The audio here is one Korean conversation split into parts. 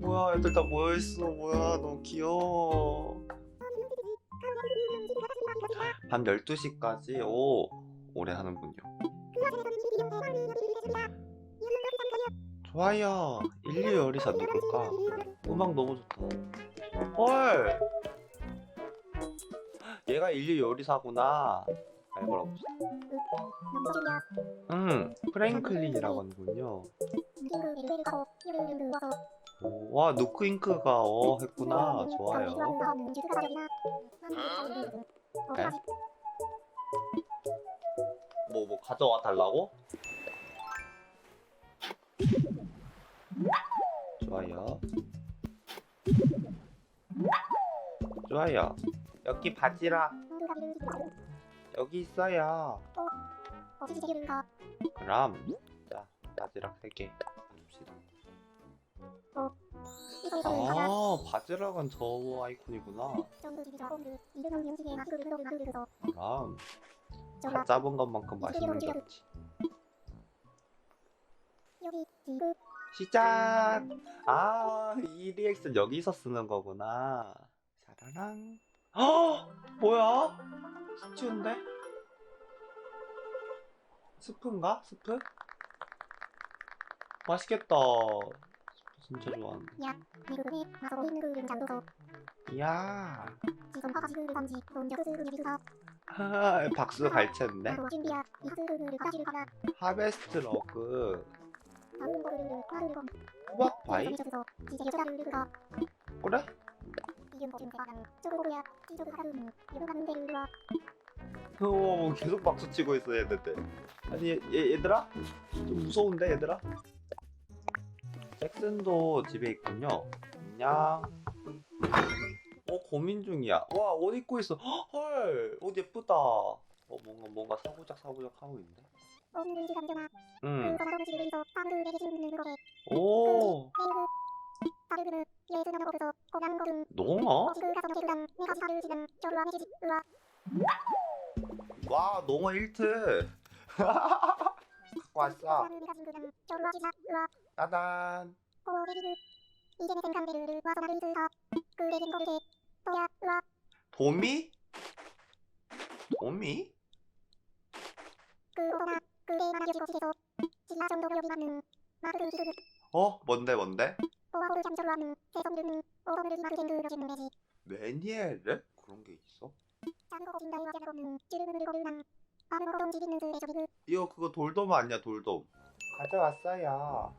뭐야 애들 다 모여있어? 뭐야 너무 귀여워. 밤 12시까지? 오 오래 하는군요. 좋아요. 인류 요리사 누굴까? 음악 너무 좋다. 헐! 얘가 인류 요리사구나. 잘 걸어봅시다 음 프랭클린이라고 하는군요 오, 와 누크잉크가 어 했구나. 좋아요. 네? 뭐 뭐 가져와 달라고? 좋아요. 좋아요. 여기 바지락. 여기 있어요. 그럼 자 바지락 3개 아 바지락은 저 아이콘이구나. 그럼 다 잡은 것만큼 맛있는 게 없지. 시작! 아 이 리액션 여기서 쓰는 거구나. 샤라랑. 어 뭐야? 스튜인데? 스프인가? 스프? 맛있겠다 진짜 좋아하는데. 이야. 하, 박수 갈채인데 하베스트 러그. 호박 바이 그래? 오 계속 박수 치고 있어 얘네들. 아니 얘, 얘, 얘들아? 좀 무서운데 얘들아 잭슨도 집에 있군요. 안녕. 어 고민 중이야. 와 옷 입고 있어. 헐. 옷 예쁘다. 어 뭔가 뭔가 사고작 사고작 하고 있는데? 음. 오. 농어? 와 농어 1트 갖고 왔어 짜잔 도미? 도미? 어? 뭔데 뭔데? 매니엘레? 그런 게 있어? 이거 그거 돌돔 아니야 돌돔 가져왔어요.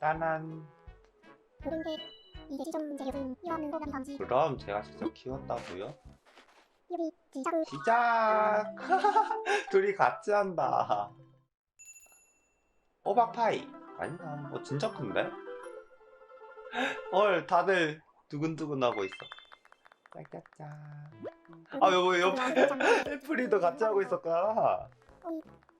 짜란 그럼 제가 직접 키웠다고요? 시작 둘이 같이 한다. 호박파이. 아니다 어 진짜 큰데? 헐 다들 두근두근하고 있어. 짜짜짠 아 여보 옆에 애플이도 같이 하고 있었구나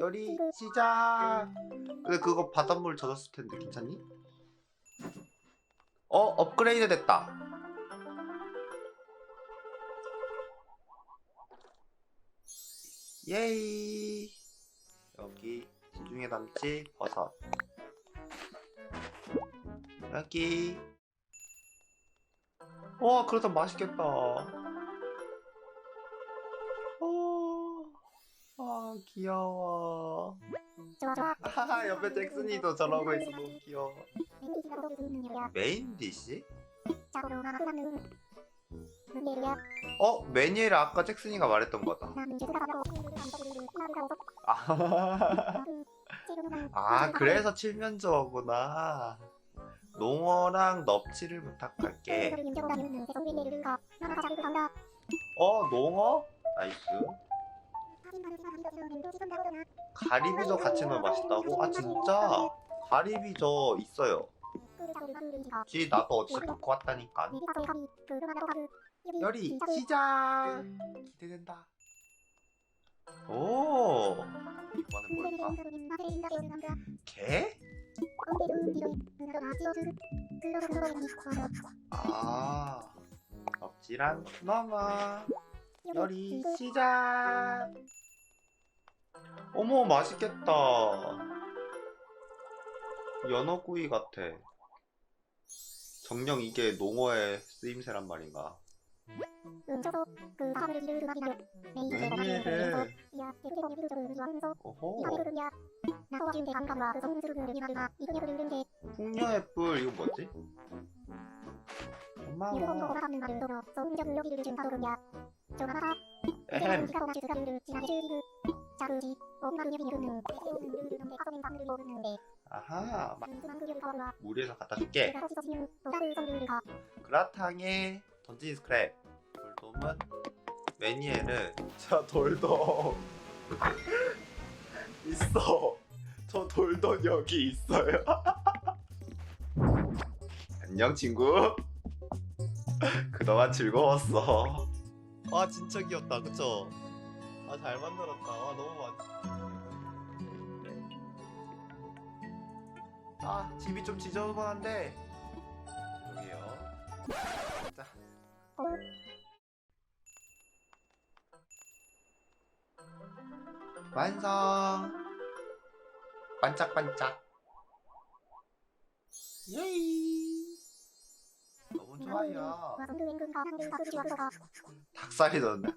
요리 시작. 근데 그거 바닷물 젖었을 텐데 괜찮니? 어 업그레이드 됐다. 예이. 여기 시중에 담지. 버섯. 여기. 와 그러다. 맛있겠다 아 귀여워. 하하 옆에 잭슨이도 저러고 있어. 너무 귀여워. 메인 디시? 어? 메뉴를 아까 잭슨이가 말했던 거다. 아, 아 그래서 칠면조어구나. 농어랑 넙치를 부탁할게. 어 농어? 나이스 가리비젓 같이 넣으면 맛있다고? 아 진짜? 가리비젓 있어요. 쥐 나도 어디서 갖고 왔다니까. 열이 시작! 기대된다. 오! 이번엔 뭘까? 개? 아 엎질한 넘어. 열이 시작 어머 맛있겠다 연어구이 같아 정녕 이게 농어의 쓰임새란 말인가 풍녀의 뿔 이거 뭐지? 고마워 에헴 아하 마- 물에서 갖다 줄게. 그라탕에 던진 스크랩. 돌돔은 메니에르 저 돌돔. 있어. 저 돌돔 여기 있어요. 안녕 친구. 그동안 즐거웠어. 아 진짜 귀엽다. 그쵸 아 잘 만들었다. 와 너무 많지 아 집이 좀 지저분한데. 여기요. 자. 완성. 반짝반짝. 예이. 너무 좋아요. 닭살이 넣는다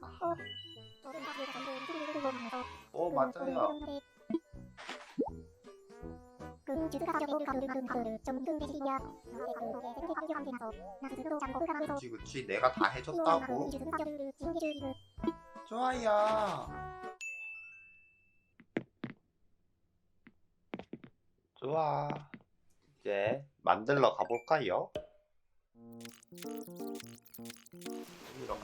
오 맞아요. 그치 그치. 내가 다 해줬다고. 좋아요. 좋아. 이제 만들러 가볼까요? 들어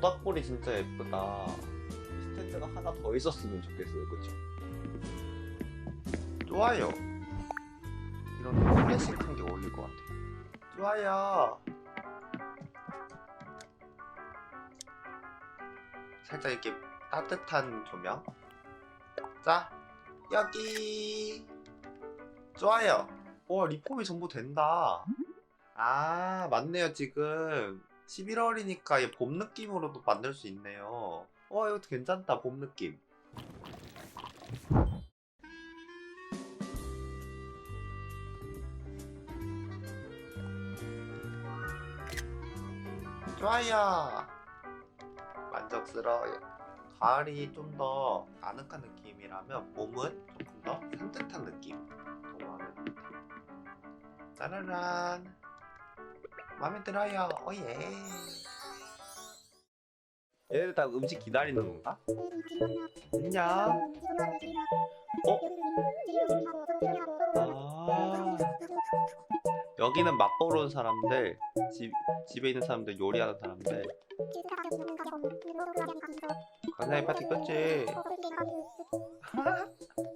모닥불이 진짜 예쁘다. 스탠드가 하나 더 있었으면 좋겠어요 그쵸? 좋아요. 이런 클래식한 게 어울릴 것 같아 좋아요. 살짝 이렇게 따뜻한 조명. 자 여기. 좋아요. 와 리폼이 전부 된다. 아 맞네요 지금 11월이니까 봄 느낌으로도 만들 수 있네요. 어 이것도 괜찮다 봄 느낌. 좋아요. 만족스러워요. 가을이 좀 더 아늑한 느낌이라면 봄은 조금 더 산뜻한 느낌. 동화는 짜라란 마음에 들어요. 오예. 얘들 다 음식 기다리는 건가? 안녕. 어? 아 여기는 맛보러 온 사람들 집, 집에 있는 사람들 요리하는 사람들. 간장이 파티 끝지